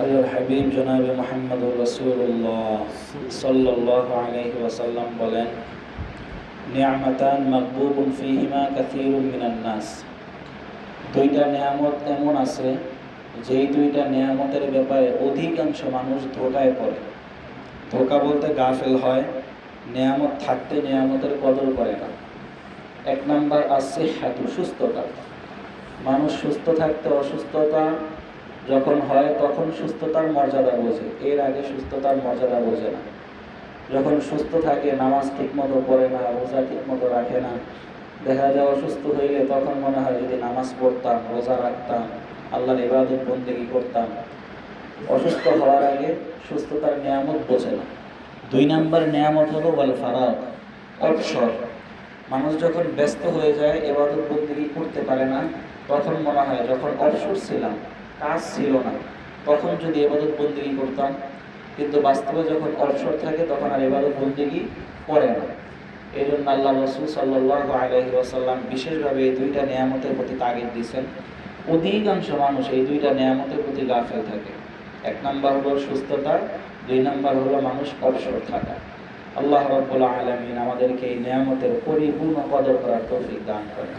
আল্লাহর হাবিব জনাব মোহাম্মদুর রসুল্লাহ সাল্লাহ আলহি ওয়াসাল্লাম বলেন, নিয়ামতান মকবুবুন ফিহিমা কাসীরুম মিনান নাস। দুইটা নিয়ামত এমন আছে, যেই দুইটা নিয়ামতের ব্যাপারে অধিকাংশ মানুষ ধোকায় পড়ে। ধোকা বলতে গাফেল হয়, নিয়ামত থাকতে নিয়ামতের কদর করে না। এক নাম্বার আছে হাতু সুস্থতা। মানুষ সুস্থ থাকতে অসুস্থতা যখন হয় তখন সুস্থতার মর্যাদা বোঝে, এর আগে সুস্থতার মর্যাদা বোঝে না। যখন সুস্থ থাকে, নামাজ ঠিকমতো পড়ে না, রোজা ঠিকমতো রাখে না, দেখা যায় অসুস্থ হইলে তখন মনে হয় যদি নামাজ পড়তাম, রোজা রাখতাম, আল্লাহর ইবাদত বন্দেগি করতাম, অসুস্থ হওয়ার আগে সুস্থতার নিয়ামত বোঝে না। দুই নাম্বার নিয়ামত হলো ওয়াল ফারাক অবসর। মানুষ যখন ব্যস্ত হয়ে যায় এবাদত বন্দেগি করতে পারে না, তখন মনে হয় যখন অবসর ছিলাম কাজ ছিল না। তখন যদি এবাদত বন্দেগি করতাম, কিন্তু বাস্তবে যখন অবসর থাকে, তখন আর এবাদত বন্দেগি করে না। এই জন্য আল্লাহ রসুল সাল্লাহ আলহি ওয়াসাল্লাম বিশেষভাবে এই দুইটা নিয়ামতের প্রতি তাগিদ দিয়েছেন। অধিকাংশ মানুষ এই দুইটা নিয়ামতের প্রতি গাফেল থাকে। এক নম্বর হলো সুস্থতা, দুই নাম্বার হলো মানুষ অবসর থাকা। আল্লাহ রব্বুল আলমিন আমাদেরকে এই নিয়ামতের পরিপূর্ণ কদর করার তৌফিক দান করেন।